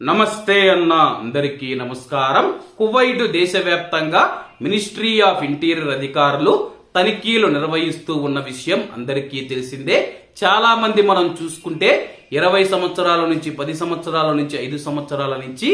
నమస్తే అన్న అందరికీ నమస్కారం. కువైట్ దేశవ్యాప్తంగా మినిస్ట్రీ ఆఫ్ ఇంటీరియర్ అధికారులు తనిఖీలు నిర్వహిస్తూ ఉన్న విషయం అందరికీ తెలిసిందే. చాలా మంది మనం చూసుకుంటే ఇరవై సంవత్సరాల నుంచి పది సంవత్సరాల నుంచి ఐదు సంవత్సరాల నుంచి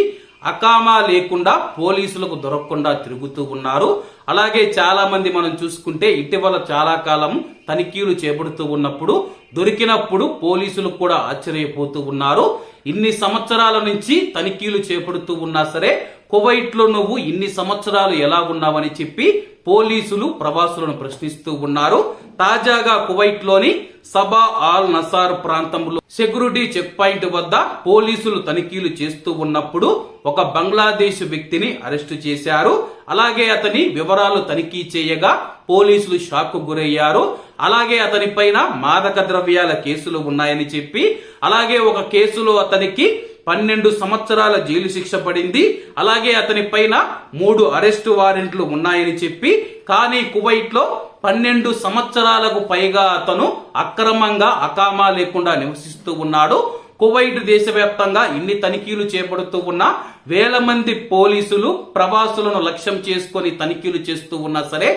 అకామా లేకుండా పోలీసులకు దొరకకుండా తిరుగుతూ ఉన్నారు. అలాగే చాలా మంది మనం చూసుకుంటే ఇటీవల చాలా కాలం తనిఖీలు చేపడుతూ ఉన్నప్పుడు దొరికినప్పుడు పోలీసులు కూడా ఆశ్చర్యపోతూ ఉన్నారు. ఇన్ని సంవత్సరాల నుంచి తనిఖీలు చేపడుతూ ఉన్నా సరే కువైట్లో నువ్వు ఇన్ని సంవత్సరాలు ఎలా ఉన్నావని చెప్పి పోలీసులు ప్రవాసులను ప్రశ్నిస్తూ ఉన్నారు. తాజాగా కువైట్లోని సబా ఆల్ నసార్ ప్రాంతంలో సెక్యూరిటీ చెక్ పాయింట్ వద్ద పోలీసులు తనిఖీలు చేస్తూ ఉన్నప్పుడు ఒక బంగ్లాదేశ్ వ్యక్తిని అరెస్టు చేశారు. అలాగే అతని వివరాలు తనిఖీ చేయగా పోలీసులు షాక్ గురయ్యారు. అలాగే అతని పైన మాదక ద్రవ్యాల కేసులు ఉన్నాయని చెప్పి అలాగే ఒక కేసులో అతనికి పన్నెండు సంవత్సరాల జైలు శిక్ష పడింది. అలాగే అతని పైన మూడు అరెస్టు వారెంట్లు ఉన్నాయని చెప్పి కానీ కువైట్లో పన్నెండు సంవత్సరాలకు పైగా అతను అక్రమంగా అకామా లేకుండా నివసిస్తూ ఉన్నాడు. కువైట్ దేశవ్యాప్తంగా ఇన్ని తనిఖీలు చేపడుతూ ఉన్న వేల మంది పోలీసులు ప్రవాసులను లక్ష్యం చేసుకొని తనిఖీలు చేస్తూ ఉన్నా సరే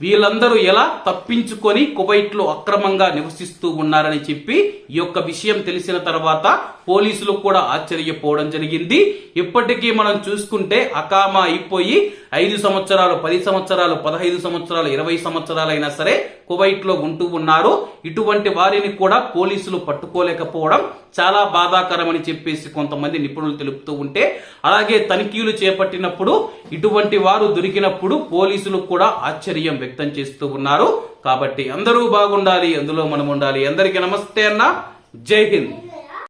వీళ్ళందరూ ఎలా తప్పించుకొని కువైట్లో అక్రమంగా నివసిస్తూ ఉన్నారని చెప్పి ఈ యొక్క విషయం తెలిసిన తర్వాత పోలీసులు కూడా ఆశ్చర్యపోవడం జరిగింది. ఇప్పటికీ మనం చూసుకుంటే అకామా అయిపోయి ఐదు సంవత్సరాలు పది సంవత్సరాలు పదహైదు సంవత్సరాలు ఇరవై సంవత్సరాలైనా సరే కువైట్లో ఉంటూ ఉన్నారు. ఇటువంటి వారిని కూడా పోలీసులు పట్టుకోలేకపోవడం చాలా బాధాకరమని చెప్పేసి కొంతమంది నిపుణులు తెలుపుతూ ఉంటే అలాగే తనిఖీలు చేపట్టినప్పుడు ఇటువంటి వారు దొరికినప్పుడు పోలీసులు కూడా ఆశ్చర్యం వ్యక్తం చేస్తూ ఉన్నారు. కాబట్టి అందరూ బాగుండాలి అందులో మనం ఉండాలి. అందరికీ నమస్తే అన్న. జై హింద్.